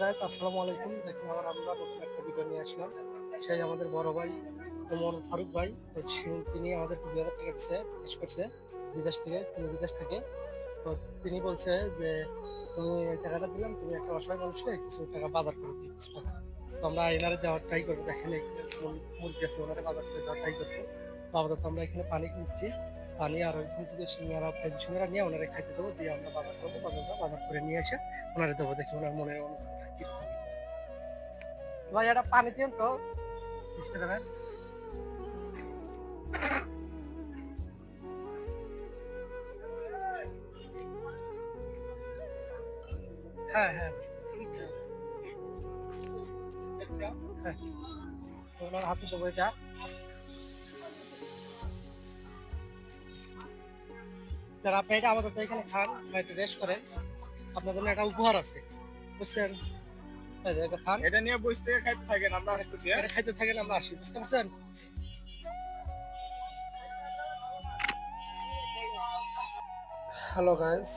Guys আসসালামু আলাইকুম। দেখুন আবার আমরা নতুন একটা ভিডিও নিয়ে আসলাম। সেই আমাদের বড় ভাই ওমর ফারুক ভাই, তো তিনি আমাদের দুই হাজার টাকা দিচ্ছে বিশেষ করছে, বিদেশ থেকে, তিনি বিদেশ থেকে। তো তিনি বলছে যে, তুমি এই টাকাটা দিলাম, তুমি একটা অসহায় মানুষকে কিছু টাকা বাজার করে দিই তো আমরা এনারে দেওয়ার ট্রাই করব, দেখেন মুরগি আছে ওনারে বাজার করে দেওয়ার ট্রাই করব তো আমরা এখানে পানি কিনছি পানি আর ওইখান থেকে সিঙ্গারা ফেজি সিঙ্গারা নিয়ে ওনারে খাইতে দেবো, দিয়ে আমরা বাজার করব, বাজারটা বাজার করে নিয়ে এসে ওনারে দেবো দেখি ওনার মনে অনুভূতিটা কীরকম ভাই, এটা পানি দিন তো টাকা দেন। হ্যাঁ হ্যাঁ হ্যাঁ। ওনার হাতে দেবো এটা স্যার আপনি এটা আমাদের তো এখানে খান বা একটু রেস্ট করেন। আপনার জন্য একটা উপহার আছে। বুঝছেন? এটা খান। এটা নিয়ে বসে থেকে খাইতে থাকেন আমরা আসতেছি হ্যাঁ? এটা খাইতে থাকেন আমরা আসি বুঝতে পারছেন? হ্যালো গাইস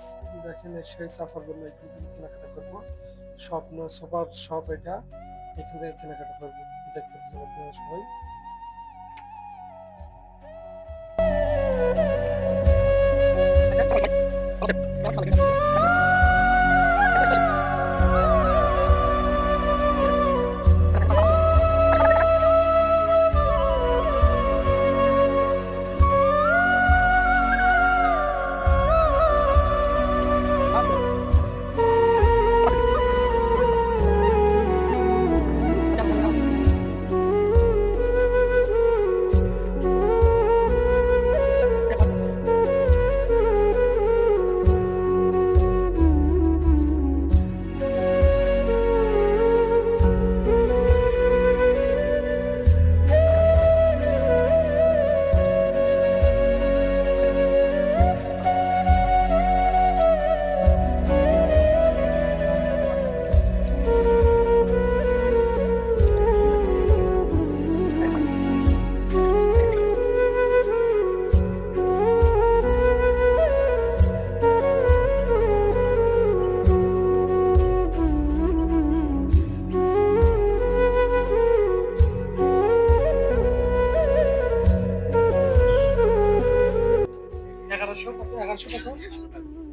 দেখেন সেই চাষার জন্য এখান থেকে কেনাকাটা করব। স্বপ্ন সুপার শপ এটা। এখান থেকে কেনাকাটা করব। দেখতে থাকেন আপনারা সবাই। 不要吵了。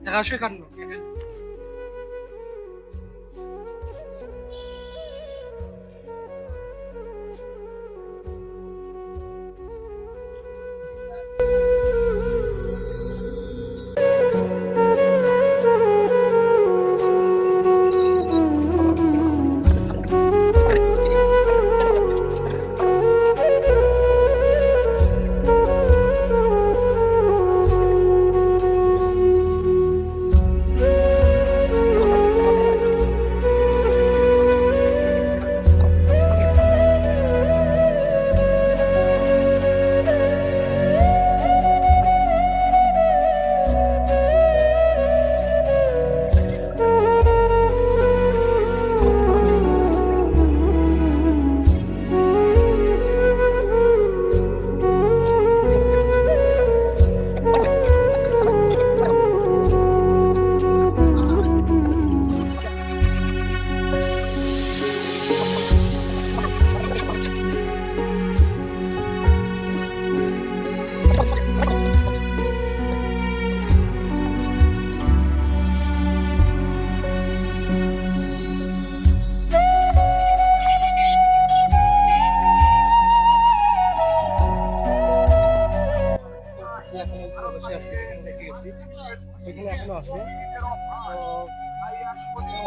এগারোশো একান্ন।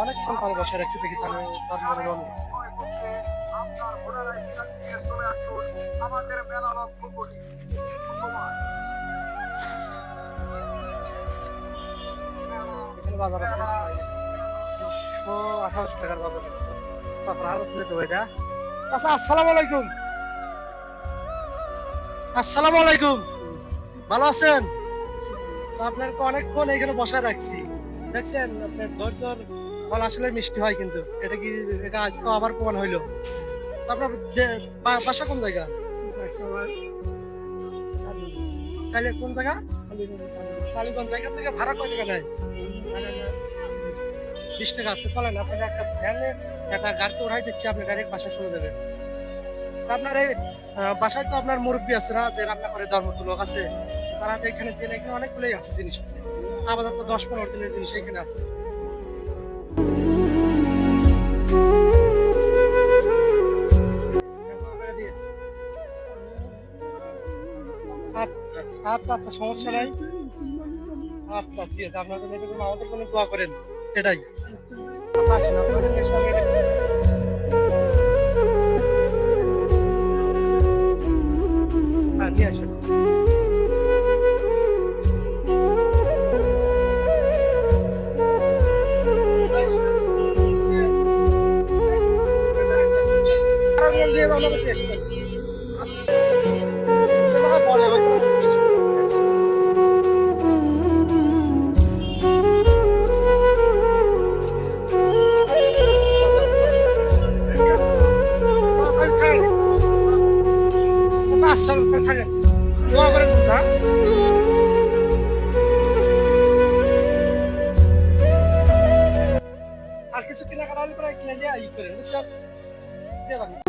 অনেকক্ষণ পরে বসে রাখছি দেখি তার মনে দুশো আঠারোশো টাকার বাজার। আচ্ছা আসসালামু আলাইকুম। আসসালামু আলাইকুম। ভালো আছেন? তো আপনাকে অনেকক্ষণ এখানে বসায় রাখছি। দেখছেন, আপনার ধৈর্যর ফল আসলে মিষ্টি হয় কিন্তু। এটা কি, এটা আজকে আবার প্রমাণ হইল? আপনার বাসা কোন জায়গা? তাহলে কোন জায়গা? কালীগঞ্জ জায়গা থেকে ভাড়া কয় টাকা নেয়? বিশ টাকা। হাতে চলেন, আপনাকে একটা ভ্যানে একটা গাড়িতে উঠাই দিচ্ছি, আপনি ডাইরেক্ট বাসায় চলে যাবেন। আপনার এই বাসায় তো আপনার মুরব্বী আছে না, যে রান্না করে ধর্মত লোক আছে, তারা তো এখানে দিন এখানে অনেকগুলোই আছে জিনিস আছে। আমাদের তো দশ পনেরো দিনের জিনিস এখানে আছে। আচ্ছা আচ্ছা সমস্যা নাই। আচ্ছা ঠিক আছে মেয়েদের জন্য আমাদের জন্য দোয়া করেন এটাই আসেন আপনাদের সঙ্গে হ্যাঁ নিয়ে আসুন। বল দিয়ে দাও না চেষ্টা সেটা বলে হয়তো চেষ্টা আর কিছু কেনাকাটা হলে প্রায় কিনে দিয়ে ই দিয়ে রাখুন।